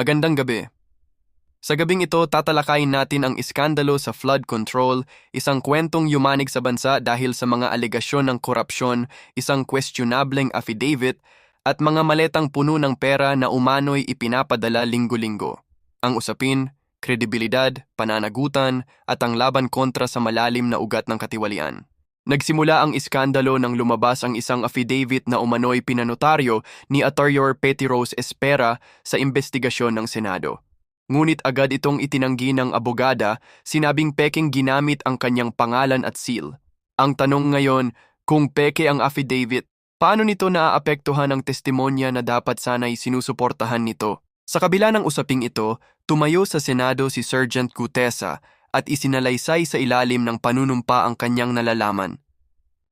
Magandang gabi. Sa gabing ito, tatalakayin natin ang iskandalo sa flood control, isang kwentong yumanig sa bansa dahil sa mga alegasyon ng korupsyon, isang questionableng affidavit, at mga maletang puno ng pera na umano'y ipinapadala linggo-linggo. Ang usapin, kredibilidad, pananagutan, at ang laban kontra sa malalim na ugat ng katiwalian. Nagsimula ang iskandalo nang lumabas ang isang affidavit na umano'y pinanotaryo ni Attorney Petty Rose Espera sa investigasyon ng Senado. Ngunit agad itong itinanggi ng abogada, sinabing peking ginamit ang kanyang pangalan at seal. Ang tanong ngayon, kung peke ang affidavit, paano nito naaapektuhan ang testimonya na dapat sana'y sinusuportahan nito? Sa kabila ng usaping ito, tumayo sa Senado si Sergeant Gutesa at isinalaysay sa ilalim ng panunumpa ang kanyang nalalaman.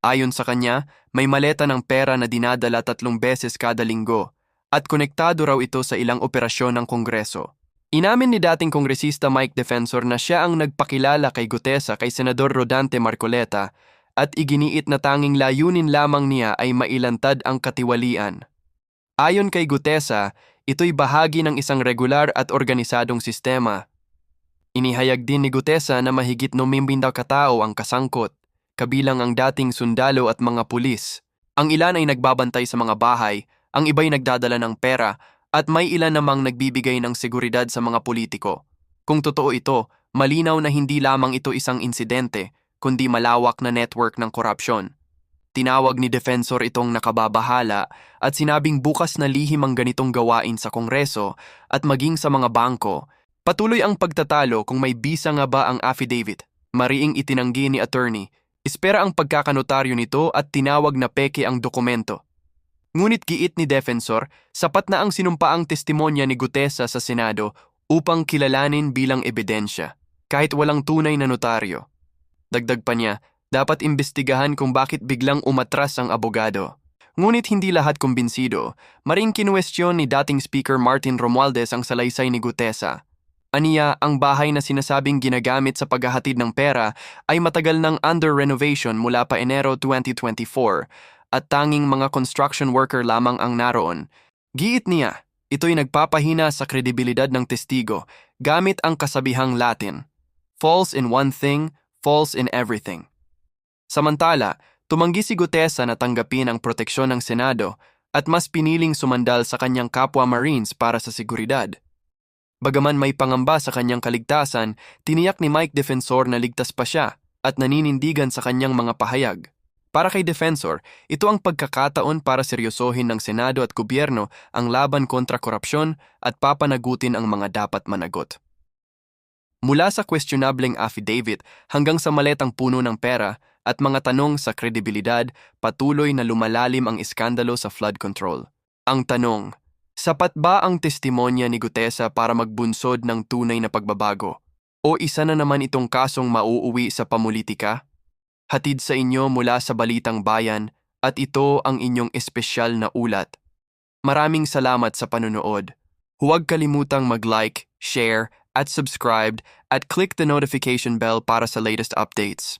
Ayon sa kanya, may maleta ng pera na dinadala tatlong beses kada linggo at konektado raw ito sa ilang operasyon ng Kongreso. Inamin ni dating kongresista Mike Defensor na siya ang nagpakilala kay Gutesa kay Senador Rodante Marcoleta at iginiit na tanging layunin lamang niya ay mailantad ang katiwalian. Ayon kay Gutesa, ito'y bahagi ng isang regular at organisadong sistema. Inihayag din ni Gutesa na mahigit numimbindaw katao ang kasangkot, kabilang ang dating sundalo at mga pulis. Ang ilan ay nagbabantay sa mga bahay, ang iba'y nagdadala ng pera at may ilan namang nagbibigay ng seguridad sa mga politiko. Kung totoo ito, malinaw na hindi lamang ito isang insidente, kundi malawak na network ng korupsyon. Tinawag ni Defensor itong nakababahala at sinabing bukas na lihim ang ganitong gawain sa Kongreso at maging sa mga bangko. Patuloy ang pagtatalo kung may bisa nga ba ang affidavit. Mariing itinanggi ni attorney. Espera ang pagkakanotaryo nito at tinawag na peke ang dokumento. Ngunit giit ni Defensor, sapat na ang sinumpaang testimonya ni Gutesa sa Senado upang kilalanin bilang ebidensya, kahit walang tunay na notaryo. Dagdag pa niya, dapat imbestigahan kung bakit biglang umatras ang abogado. Ngunit hindi lahat kumbinsido, maring kinuwestiyon ni dating Speaker Martin Romualdez ang salaysay ni Gutesa. Aniya, ang bahay na sinasabing ginagamit sa paghahatid ng pera ay matagal ng under renovation mula pa Enero 2024 at tanging mga construction worker lamang ang naroon. Giit niya, ito'y nagpapahina sa kredibilidad ng testigo gamit ang kasabihang Latin. False in one thing, false in everything. Samantala, tumanggi si Gutesa na tanggapin ang proteksyon ng Senado at mas piniling sumandal sa kanyang kapwa Marines para sa seguridad. Bagaman may pangamba sa kanyang kaligtasan, tiniyak ni Mike Defensor na ligtas pa siya at naninindigan sa kanyang mga pahayag. Para kay Defensor, ito ang pagkakataon para seryosohin ng Senado at gobyerno ang laban kontra korupsyon at papanagutin ang mga dapat managot. Mula sa questionableng affidavit hanggang sa maletang puno ng pera at mga tanong sa kredibilidad, patuloy na lumalalim ang iskandalo sa flood control. Ang tanong, sapat ba ang testimonya ni Gutesa para magbunsod ng tunay na pagbabago? O isa na naman itong kasong mauuwi sa pamulitika? Hatid sa inyo mula sa Balitang Bayan at ito ang inyong espesyal na ulat. Maraming salamat sa panunood. Huwag kalimutang mag-like, share, at subscribe at click the notification bell para sa latest updates.